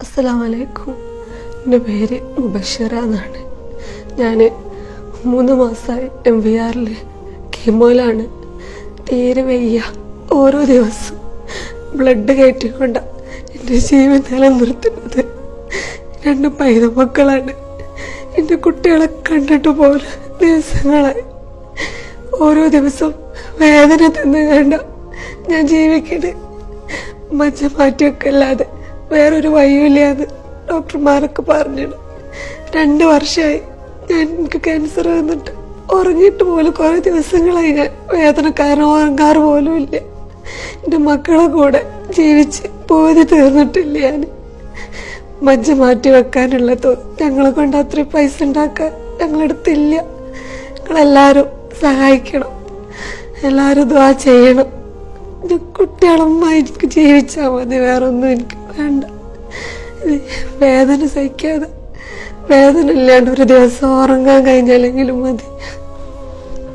അസ്സലാമലൈക്കും. എന്റെ പേര് മുബഷിറ എന്നാണ്. ഞാൻ മൂന്ന് മാസമായി എം വി ആറിൽ കീമോയിലാണ്. തീരെ വയ്യ. ഓരോ ദിവസം ബ്ലഡ് കയറ്റിക്കൊണ്ട എന്റെ ജീവൻ നിലനിർത്തുന്നത് രണ്ട് പൈത മക്കളാണ് എന്റെ കുട്ടികളെ കണ്ടിട്ട് പോലെ ദിവസങ്ങളായി. ഓരോ ദിവസം വേദന തിന്ന് കണ്ട ഞാൻ ജീവിക്കണേ മജ്ജ മാറ്റിയൊക്കെ അല്ലാതെ വേറൊരു വഴിയില്ലാന്ന് ഡോക്ടർമാരൊക്കെ പറഞ്ഞിട്ട് രണ്ട് വർഷമായി ഞാൻ എനിക്ക് ക്യാൻസർ വന്നിട്ട് ഉറങ്ങിയിട്ട് പോലും കുറേ ദിവസങ്ങളായി ഞാൻ വേദന കാരണം ഉറങ്ങാറ് പോലും ഇല്ല. എന്റെ മക്കളെ കൂടെ ജീവിച്ച് പോതി തീർന്നിട്ടില്ല ഞാൻ. മജ്ജ മാറ്റി വെക്കാനുള്ളതോ ഞങ്ങളെ കൊണ്ട് അത്രയും പൈസ ഉണ്ടാക്കാൻ ഞങ്ങളെടുത്തില്ല. നിങ്ങളെല്ലാവരും സഹായിക്കണം. എല്ലാവരും ദ്വാ ചെയ്യണം. ഇത് കുട്ടികളമ്മ എനിക്ക് ജീവിച്ചാൽ മതി വേറൊന്നും എനിക്ക് വേണ്ട വേദന സഹിക്കാതെ. വേദന ഇല്ലാണ്ട് ഒരു ദിവസം ഉറങ്ങാൻ കഴിഞ്ഞാലെങ്കിലും മതി.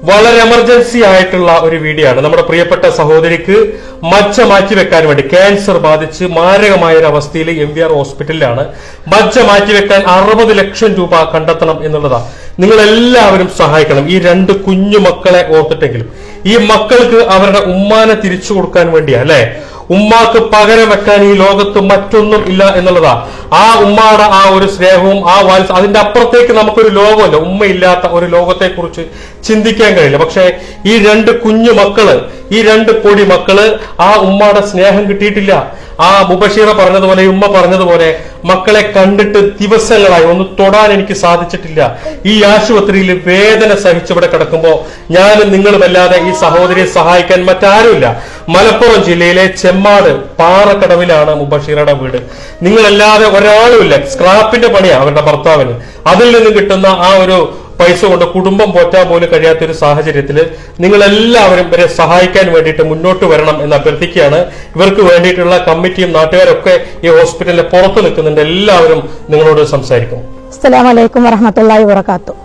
വളരെ എമർജൻസി ആയിട്ടുള്ള ഒരു വീഡിയോ ആണ് നമ്മുടെ പ്രിയപ്പെട്ട സഹോദരിക്ക് മജ്ജ മാറ്റി വെക്കാൻ വേണ്ടി ക്യാൻസർ ബാധിച്ച് മാരകമായ ഒരു അവസ്ഥയിൽ എം വി ആർ ഹോസ്പിറ്റലിലാണ് മജ്ജ മാറ്റി വെക്കാൻ അറുപത് ലക്ഷം രൂപ കണ്ടെത്തണം എന്നുള്ളതാ. നിങ്ങൾ എല്ലാവരും സഹായിക്കണം. ഈ രണ്ട് കുഞ്ഞു മക്കളെ ഓർത്തിട്ടെങ്കിലും. ഈ മക്കൾക്ക് അവരുടെ ഉമ്മാനെ തിരിച്ചു കൊടുക്കാൻ വേണ്ടിയാ അല്ലെ? ഉമ്മാക്ക് പകരം വെക്കാൻ ഈ ലോകത്ത് മറ്റൊന്നും ഇല്ല എന്നുള്ളതാ. ആ ഉമ്മയുടെ ആ ഒരു സ്നേഹവും ആ വാത്സ അതിന്റെ അപ്പുറത്തേക്ക് നമുക്കൊരു ലോകമല്ല ഉമ്മയില്ലാത്ത ഒരു ലോകത്തെ കുറിച്ച് ചിന്തിക്കാൻ കഴിയില്ല. പക്ഷേ ഈ രണ്ട് കുഞ്ഞു മക്കൾ ഈ രണ്ട് പൊടി മക്കൾ ആ ഉമ്മയുടെ സ്നേഹം കിട്ടിയിട്ടില്ല. ആ മുബഷീറ പറഞ്ഞതുപോലെ ഉമ്മ പറഞ്ഞതുപോലെ മക്കളെ കണ്ടിട്ട് ദിവസങ്ങളായി ഒന്ന് തൊടാൻ എനിക്ക് സാധിച്ചിട്ടില്ല. ഈ ആശുപത്രിയിൽ വേദന സഹിച്ചിവിടെ കിടക്കുമ്പോ ഞാനും നിങ്ങളുമല്ലാതെ ഈ സഹോദരിയെ സഹായിക്കാൻ മറ്റാരുമില്ല. മലപ്പുറം ജില്ലയിലെ ചെമ്മാട് പാറക്കടവിലാണ് മുബഷീറുടെ വീട്. നിങ്ങളല്ലാതെ ഒരാളുമില്ല. സ്ക്രാപ്പിന്റെ പണിയാണ് അവരുടെ ഭർത്താവിന്. അതിൽ നിന്ന് കിട്ടുന്ന ആ ഒരു പൈസ കൊണ്ട് കുടുംബം പോറ്റാൻ പോലും കഴിയാത്ത ഒരു സാഹചര്യത്തിൽ നിങ്ങൾ എല്ലാവരും ഇവരെ സഹായിക്കാൻ വേണ്ടിയിട്ട് മുന്നോട്ട് വരണം എന്ന് അഭ്യർത്ഥിക്കുകയാണ്. ഇവർക്ക് വേണ്ടിയിട്ടുള്ള കമ്മിറ്റിയും നാട്ടുകാരൊക്കെ ഈ ഹോസ്പിറ്റലിന്റെ പുറത്ത് നിൽക്കുന്നുണ്ട്. എല്ലാവരും നിങ്ങളോട് സംസാരിക്കും. അസ്സലാമു അലൈക്കും വറഹമത്തല്ലാഹി വബറകാത്തു.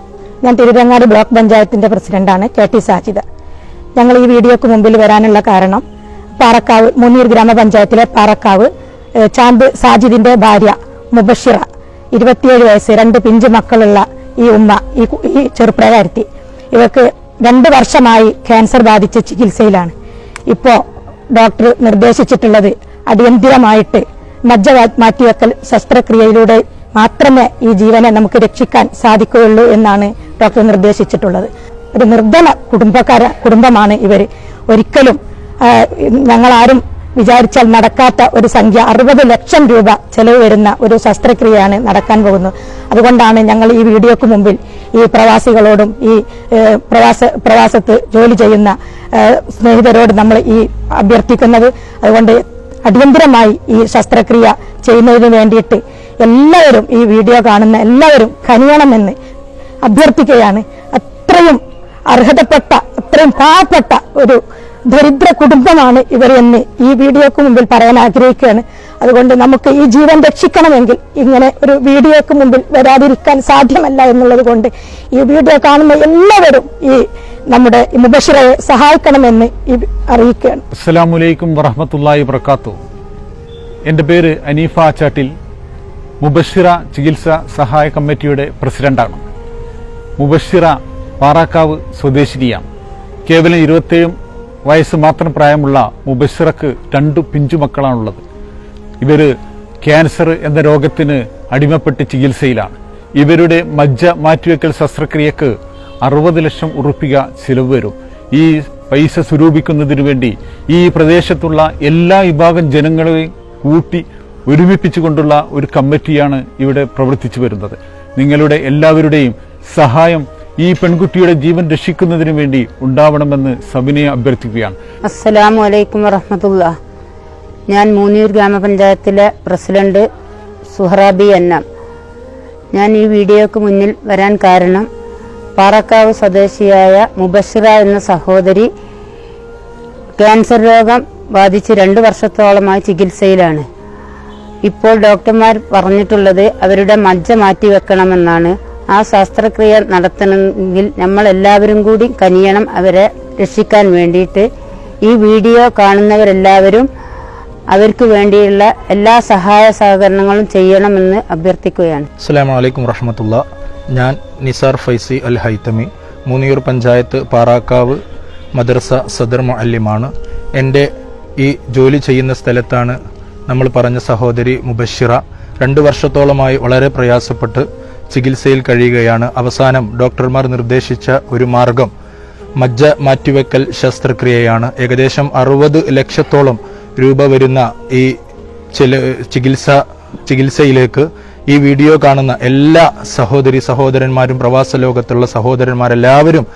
ഞാൻ തിരുരങ്ങാടി ബ്ലോക്ക് പഞ്ചായത്തിന്റെ പ്രസിഡന്റാണ് കെ ടി സാജിദ. ഞങ്ങൾ ഈ വീഡിയോക്ക് മുമ്പിൽ വരാനുള്ള കാരണം പാറക്കാവ് മുന്നീർ ഗ്രാമപഞ്ചായത്തിലെ പാറക്കാവ് ചാന്ദ് സാജിദിന്റെ ഭാര്യ മുബഷിറ ഇരുപത്തിയേഴ് വയസ്സ് രണ്ട് പിഞ്ചു മക്കളുള്ള ഈ ഉമ്മ ഈ ഈ ചെറുപ്രായക്കാരത്തി ഇവർക്ക് രണ്ട് വർഷമായി ക്യാൻസർ ബാധിച്ച് ചികിത്സയിലാണ്. ഇപ്പോ ഡോക്ടർ നിർദ്ദേശിച്ചിട്ടുള്ളത് അടിയന്തിരമായിട്ട് മജ്ജ മാറ്റിവെക്കൽ ശസ്ത്രക്രിയയിലൂടെ മാത്രമേ ഈ ജീവനെ നമുക്ക് രക്ഷിക്കാൻ സാധിക്കുകയുള്ളൂ എന്നാണ് ഡോക്ടർ നിർദ്ദേശിച്ചിട്ടുള്ളത്. ഒരു നിർധന കുടുംബക്കാര കുടുംബമാണ് ഇവർ ഒരിക്കലും ഞങ്ങളാരും വിചാരിച്ചാൽ നടക്കാത്ത ഒരു സംഖ്യ അറുപത് ലക്ഷം രൂപ ചെലവ് വരുന്ന ഒരു ശസ്ത്രക്രിയയാണ് നടക്കാൻ പോകുന്നത്. അതുകൊണ്ടാണ് ഞങ്ങൾ ഈ വീഡിയോക്ക് മുമ്പിൽ ഈ പ്രവാസികളോടും ഈ പ്രവാസ പ്രവാസത്ത് ജോലി ചെയ്യുന്ന സ്നേഹിതരോട് നമ്മൾ ഈ അഭ്യർത്ഥിക്കുന്നത്. അതുകൊണ്ട് അടിയന്തരമായി ഈ ശസ്ത്രക്രിയ ചെയ്യുന്നതിന് വേണ്ടിയിട്ട് എല്ലാവരും ഈ വീഡിയോ കാണുന്ന എല്ലാവരും കനിയണമെന്ന് അഭ്യർത്ഥിക്കുകയാണ്. അർഹതപ്പെട്ട അത്രയും പാവപ്പെട്ട ഒരു ദരിദ്ര കുടുംബമാണ് ഇവർ എന്ന് ഈ വീഡിയോക്ക് മുമ്പിൽ പറയാൻ ആഗ്രഹിക്കുകയാണ്. അതുകൊണ്ട് നമുക്ക് ഈ ജീവൻ രക്ഷിക്കണമെങ്കിൽ ഇങ്ങനെ ഒരു വീഡിയോക്ക് മുമ്പിൽ വരാതിരിക്കാൻ സാധ്യമല്ല എന്നുള്ളത് കൊണ്ട് ഈ വീഡിയോ കാണുന്ന എല്ലാവരും ഈ നമ്മുടെ മുബഷിറയെ സഹായിക്കണമെന്ന് ഈ അറിയിക്കുകയാണ്. അസ്സലാമലൈക്കും വറഹമത്തല്ലാഹി വർക്കാത്തു എന്റെ പേര് അനീഫ ചാട്ടിൽ മുബഷിറ ചികിത്സ സഹായ കമ്മിറ്റിയുടെ പ്രസിഡന്റാണ്. മുബഷിറ പാറാക്കാവ് സ്വദേശിനിയാണ്. കേവലം ഇരുപത്തേഴും വയസ്സ് മാത്രം പ്രായമുള്ള മുബഷിറക്ക് രണ്ടു പിഞ്ചു മക്കളാണുള്ളത്. ഇവർ ക്യാൻസർ എന്ന രോഗത്തിന് അടിമപ്പെട്ട് ചികിത്സയിലാണ്. ഇവരുടെ മജ്ജ മാറ്റിവെക്കൽ ശസ്ത്രക്രിയക്ക് അറുപത് ലക്ഷം ഉറുപ്പിക ചിലവ് വരും. ഈ പൈസ സ്വരൂപിക്കുന്നതിനു വേണ്ടി ഈ പ്രദേശത്തുള്ള എല്ലാ വിഭാഗം ജനങ്ങളെയും കൂട്ടി ഒരുമിപ്പിച്ചുകൊണ്ടുള്ള ഒരു കമ്മിറ്റിയാണ് ഇവിടെ പ്രവർത്തിച്ചു വരുന്നത്. നിങ്ങളുടെ എല്ലാവരുടെയും സഹായം ഈ പെൺകുട്ടിയുടെ ജീവൻ രക്ഷിക്കുന്നതിന് വേണ്ടി ഉണ്ടാവണമെന്ന് സബിനെ അഭ്യർത്ഥിക്കുകയാണ്. അസ്സലാമു അലൈക്കും വറഹമത്തുള്ള ഞാൻ മൂന്നൂർ ഗ്രാമപഞ്ചായത്തിലെ പ്രസിഡന്റ് സുഹറാബി അന്ന. ഞാൻ ഈ വീഡിയോക്ക് മുന്നിൽ വരാൻ കാരണം പാറക്കാവ് സ്വദേശിയായ മുബഷിറ എന്ന സഹോദരി ക്യാൻസർ രോഗം ബാധിച്ച് രണ്ട് വർഷത്തോളമായി ചികിത്സയിലാണ്. ഇപ്പോൾ ഡോക്ടർമാർ പറഞ്ഞിട്ടുള്ളത് അവരുടെ മജ്ജ മാറ്റിവെക്കണമെന്നാണ്. ആ ശസ്ത്രക്രിയ നടത്തണമെങ്കിൽ നമ്മൾ എല്ലാവരും കൂടി കനിയണം അവരെ രക്ഷിക്കാൻ വേണ്ടിയിട്ട്. ഈ വീഡിയോ കാണുന്നവരെല്ലാവരും അവർക്ക് വേണ്ടിയുള്ള എല്ലാ സഹായ സഹകരണങ്ങളും ചെയ്യണമെന്ന് അഭ്യർത്ഥിക്കുകയാണ്. അസ്സാം വലൈക്കും വറഹമത്തുള്ള. ഞാൻ നിസാർ ഫൈസി അൽ ഹൈത്തമി മൂന്നിയൂർ പഞ്ചായത്ത് പാറാക്കാവ് മദർസ സദർ മുഅല്ലിമാണ്. എന്റെ ഈ ജോലി ചെയ്യുന്ന സ്ഥലത്താണ് നമ്മൾ പറഞ്ഞ സഹോദരി മുബഷിറ. രണ്ട് വർഷത്തോളമായി വളരെ പ്രയാസപ്പെട്ട് ചികിത്സയിൽ കഴിയുകയാണ്. അവസാനം ഡോക്ടർമാർ നിർദ്ദേശിച്ച ഒരു മാർഗം മജ്ജ മാറ്റിവെക്കൽ ശസ്ത്രക്രിയയാണ്. ഏകദേശം അറുപത് ലക്ഷത്തോളം രൂപ വരുന്ന ഈ ചില ചികിത്സ ചികിത്സയിലേക്ക് ഈ വീഡിയോ കാണുന്ന എല്ലാ സഹോദരി സഹോദരന്മാരും പ്രവാസ ലോകത്തുള്ള സഹോദരന്മാരെല്ലാവരും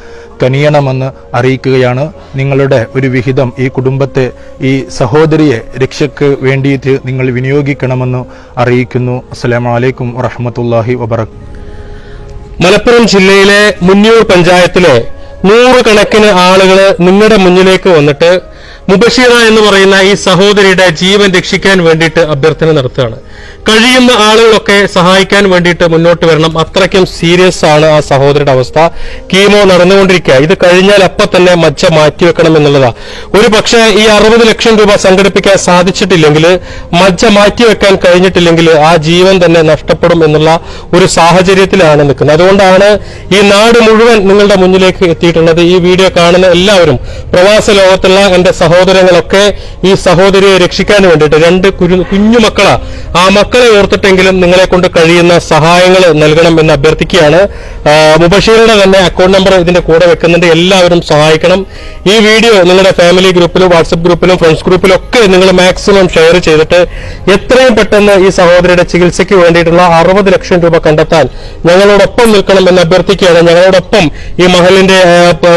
കനിയണമെന്ന് അറിയിക്കുകയാണ്. നിങ്ങളുടെ ഒരു വിഹിതം ഈ കുടുംബത്തെ ഈ സഹോദരിയെ രക്ഷയ്ക്ക് വേണ്ടിയിട്ട് നിങ്ങൾ വിനിയോഗിക്കണമെന്ന് അറിയിക്കുന്നു. അസ്സലാമു വലൈക്കും വറഹമത്തല്ലാഹി വബറക് മലപ്പുറം ജില്ലയിലെ മുന്നൂർ പഞ്ചായത്തിലെ നൂറുകണക്കിന് ആളുകൾ നിങ്ങളുടെ മുന്നിലേക്ക് വന്നിട്ട് മുബഷീറ എന്ന് പറയുന്ന ഈ സഹോദരിയുടെ ജീവൻ രക്ഷിക്കാൻ വേണ്ടിയിട്ട് അഭ്യർത്ഥന നടത്തുകയാണ്. കഴിയുന്ന ആളുകളൊക്കെ സഹായിക്കാൻ വേണ്ടിയിട്ട് മുന്നോട്ട് വരണം. അത്രയ്ക്കും സീരിയസ് ആണ് ആ സഹോദരിയുടെ അവസ്ഥ. കീമോ നടന്നുകൊണ്ടിരിക്കുക. ഇത് കഴിഞ്ഞാൽ അപ്പം തന്നെ മജ്ജ മാറ്റിവെക്കണം എന്നുള്ളതാ. ഒരു പക്ഷേ ഈ അറുപത് ലക്ഷം രൂപ സംഘടിപ്പിക്കാൻ സാധിച്ചിട്ടില്ലെങ്കിൽ മജ്ജ മാറ്റിവെക്കാൻ കഴിഞ്ഞിട്ടില്ലെങ്കിൽ ആ ജീവൻ തന്നെ നഷ്ടപ്പെടും എന്നുള്ള ഒരു സാഹചര്യത്തിലാണ് നിൽക്കുന്നത്. അതുകൊണ്ടാണ് ഈ നാട് മുഴുവൻ നിങ്ങളുടെ മുന്നിലേക്ക് എത്തിയിട്ടുള്ളത്. ഈ വീഡിയോ കാണുന്ന എല്ലാവരും പ്രവാസ ലോകത്തുള്ള എന്റെ സഹോദരങ്ങളൊക്കെ ഈ സഹോദരിയെ രക്ഷിക്കാൻ വേണ്ടിയിട്ട് രണ്ട് കുഞ്ഞു മക്കളാ മക്കളെ ഓർത്തിട്ടെങ്കിലും നിങ്ങളെ കൊണ്ട് കഴിയുന്ന സഹായങ്ങൾ നൽകണം എന്ന് അഭ്യർത്ഥിക്കുകയാണ്. ആ, മുബഷീറിന്റെ തന്നെ അക്കൗണ്ട് നമ്പർ ഇതിന്റെ കൂടെ വെക്കുന്നുണ്ട്. എല്ലാവരും സഹായിക്കണം. ഈ വീഡിയോ നിങ്ങളുടെ ഫാമിലി ഗ്രൂപ്പിലും വാട്സപ്പ് ഗ്രൂപ്പിലും ഫ്രണ്ട്സ് ഗ്രൂപ്പിലും ഒക്കെ നിങ്ങൾ മാക്സിമം ഷെയർ ചെയ്തിട്ട് എത്രയും പെട്ടെന്ന് ഈ സഹോദരിയുടെ ചികിത്സയ്ക്ക് വേണ്ടിയിട്ടുള്ള അറുപത് ലക്ഷം രൂപ കണ്ടെത്താൻ ഞങ്ങളോടൊപ്പം നിൽക്കണം എന്ന് അഭ്യർത്ഥിക്കുകയാണ്. ഞങ്ങളോടൊപ്പം ഈ മഹലിന്റെ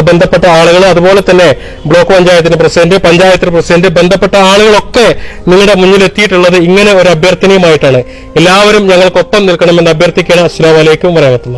ബന്ധപ്പെട്ട ആളുകൾ അതുപോലെ തന്നെ ബ്ലോക്ക് പഞ്ചായത്തിന്റെ പ്രസിഡന്റ് പഞ്ചായത്തിന്റെ പ്രസിഡന്റ് ബന്ധപ്പെട്ട ആളുകളൊക്കെ നിങ്ങളുടെ മുന്നിൽ എത്തിയിട്ടുള്ളത് ഇങ്ങനെ ഒരു അഭ്യർത്ഥനയുമായിട്ടാണ് എല്ലാവരും ഞങ്ങൾക്കൊപ്പം നിൽക്കണമെന്ന് അഭ്യർത്ഥിക്കുകയാണ്. അസ്സാം വലൈക്കും വരഹമത്തുള്ള